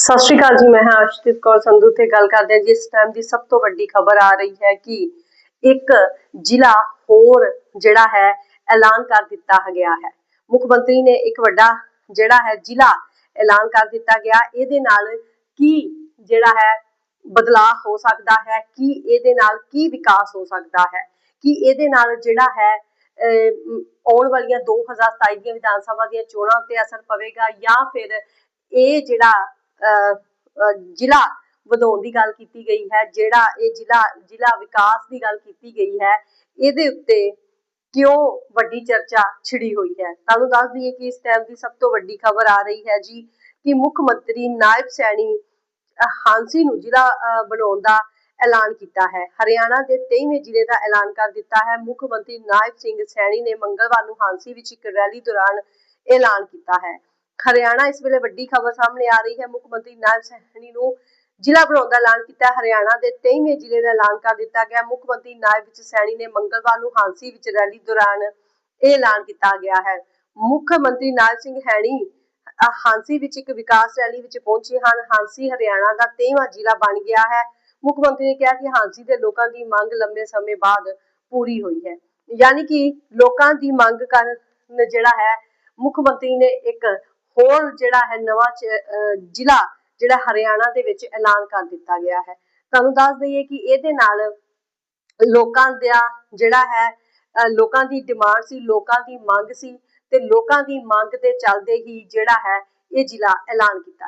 ਸਤਿ ਸ਼੍ਰੀ ਅਕਾਲ ਜੀ, ਮੈਂ ਹਾਂ ਅਰਸ਼ਦੀਪ ਕੌਰ ਸੰਧੂ ਤੇ ਗੱਲ ਕਰਦੇ ਹਾਂ ਜੀ। ਇਸ ਟਾਈਮ ਦੀ ਸਭ ਤੋਂ ਵੱਡੀ ਖਬਰ ਆ ਰਹੀ ਹੈ ਕਿ ਇੱਕ ਜ਼ਿਲ੍ਹਾ ਹੋਰ ਜਿਹੜਾ ਹੈ, ਐਲਾਨ ਕਰ ਦਿੱਤਾ ਗਿਆ ਹੈ। ਮੁੱਖ ਮੰਤਰੀ ਨੇ ਇੱਕ ਵੱਡਾ ਜਿਹੜਾ ਹੈ ਜ਼ਿਲ੍ਹਾ ਐਲਾਨ ਕਰ ਦਿੱਤਾ ਗਿਆ। ਇਹਦੇ ਨਾਲ ਕੀ ਜਿਹੜਾ ਹੈ ਬਦਲਾਅ ਹੋ ਸਕਦਾ ਹੈ? ਕੀ ਇਹਦੇ ਨਾਲ ਕੀ ਵਿਕਾਸ ਹੋ ਸਕਦਾ ਹੈ? ਕੀ ਇਹਦੇ ਨਾਲ ਜਿਹੜਾ ਹੈ ਆਉਣ ਵਾਲੀਆਂ 2027 ਦੀਆਂ ਵਿਧਾਨ ਸਭਾ ਦੀਆਂ ਚੋਣਾਂ ਉੱਤੇ ਅਸਰ ਪਵੇਗਾ ਜਾਂ ਫਿਰ ਇਹ ਜਿਹੜਾ ਜ਼ਿਲ੍ਹਾ ਵਧਾਉਣ ਦੀ ਗੱਲ ਕੀਤੀ ਗਈ ਹੈ, ਜਿਹੜਾ ਇਹ ਜ਼ਿਲ੍ਹਾ ਜ਼ਿਲ੍ਹਾ ਵਿਕਾਸ ਦੀ ਗੱਲ ਕੀਤੀ ਗਈ ਹੈ, ਇਹਦੇ ਉੱਤੇ ਕਿਉਂ ਵੱਡੀ ਚਰਚਾ ਛਿੜੀ ਹੋਈ ਹੈ? ਤੁਹਾਨੂੰ ਦੱਸ ਦਈਏ ਕਿ ਇਸ ਟਾਈਮ ਦੀ ਸਭ ਤੋਂ ਵੱਡੀ ਖਬਰ ਆ ਰਹੀ ਹੈ ਜੀ ਕਿ ਮੁੱਖ ਮੰਤਰੀ ਨਾਇਬ ਸੈਣੀ ਹਾਂਸੀ ਨੂੰ ਜ਼ਿਲ੍ਹਾ ਬਣਾਉਣ ਦਾ ਐਲਾਨ ਕੀਤਾ ਹੈ। ਹਰਿਆਣਾ ਦੇ 23ਵੇਂ ਜ਼ਿਲ੍ਹੇ ਦਾ ਐਲਾਨ ਕਰ ਦਿੱਤਾ ਹੈ। ਮੁੱਖ ਮੰਤਰੀ ਨਾਇਬ ਸਿੰਘ ਸੈਣੀ ਨੇ ਮੰਗਲਵਾਰ ਨੂੰ ਹਾਂਸੀ ਵਿੱਚ ਇੱਕ ਰੈਲੀ ਦੌਰਾਨ ਐਲਾਨ ਕੀਤਾ ਹੈ। ਹਰਿਆਣਾ ਇਸ ਵੇਲੇ ਵੱਡੀ ਖਬਰ ਸਾਹਮਣੇ ਆ ਰਹੀ ਹੈ। ਮੁੱਖ ਮੰਤਰੀ ਨਾਇਬ ਸੈਣੀ ਨੂੰ ਜ਼ਿਲ੍ਹਾ ਬਣਾਉਣ ਦਾ ਐਲਾਨ ਕੀਤਾ। ਹਰਿਆਣਾ ਦੇ 23ਵੇਂ ਜ਼ਿਲ੍ਹੇ ਦਾ ਐਲਾਨ ਕਰ ਦਿੱਤਾ ਗਿਆ। ਮੁੱਖ ਮੰਤਰੀ ਨਾਇਬ ਵਿੱਚ ਸੈਣੀ ਨੇ ਮੰਗਲਵਾਰ ਨੂੰ ਹਾਂਸੀ ਵਿੱਚ ਰੈਲੀ ਦੌਰਾਨ ਇਹ ਐਲਾਨ ਕੀਤਾ ਗਿਆ ਹੈ। ਮੁੱਖ ਮੰਤਰੀ ਨਾਇਬ ਸਿੰਘ ਹੈਣੀ ਹਾਂਸੀ ਵਿੱਚ ਇੱਕ ਵਿਕਾਸ ਰੈਲੀ ਵਿੱਚ ਪਹੁੰਚੇ ਹਨ। ਹਾਂਸੀ ਹਰਿਆਣਾ ਦਾ 23ਵਾਂ ਜ਼ਿਲ੍ਹਾ ਬਣ ਗਿਆ ਹੈ। ਮੁੱਖ ਮੰਤਰੀ ਨੇ ਕਿਹਾ ਕਿ ਹਾਂਸੀ ਦੇ ਲੋਕਾਂ ਦੀ ਮੰਗ ਲੰਬੇ ਸਮੇਂ ਬਾਅਦ ਪੂਰੀ ਹੋਈ ਹੈ। ਯਾਨੀ ਕਿ ਲੋਕਾਂ ਦੀ ਮੰਗ ਕਰਨ ਜਿਹੜਾ ਹੈ, ਮੁੱਖ ਮੰਤਰੀ ਨੇ ਇੱਕ ਹੋਰ ਜਿਹੜਾ ਹੈ ਨਵਾਂ ਜ਼ਿਲ੍ਹਾ ਜਿਹੜਾ ਹਰਿਆਣਾ ਦੇ ਵਿੱਚ ਐਲਾਨ ਕਰ ਦਿੱਤਾ ਗਿਆ ਹੈ। ਤੁਹਾਨੂੰ ਦੱਸ ਦਈਏ ਕਿ ਇਹਦੇ ਨਾਲ ਲੋਕਾਂ ਦਾ ਜਿਹੜਾ ਹੈ ਲੋਕਾਂ ਦੀ ਡਿਮਾਂਡ ਸੀ, ਲੋਕਾਂ ਦੀ ਮੰਗ ਸੀ ਤੇ ਲੋਕਾਂ ਦੀ ਮੰਗ ਦੇ ਚੱਲਦੇ ਹੀ ਜਿਹੜਾ ਹੈ ਇਹ ਜ਼ਿਲ੍ਹਾ ਐਲਾਨ ਕੀਤਾ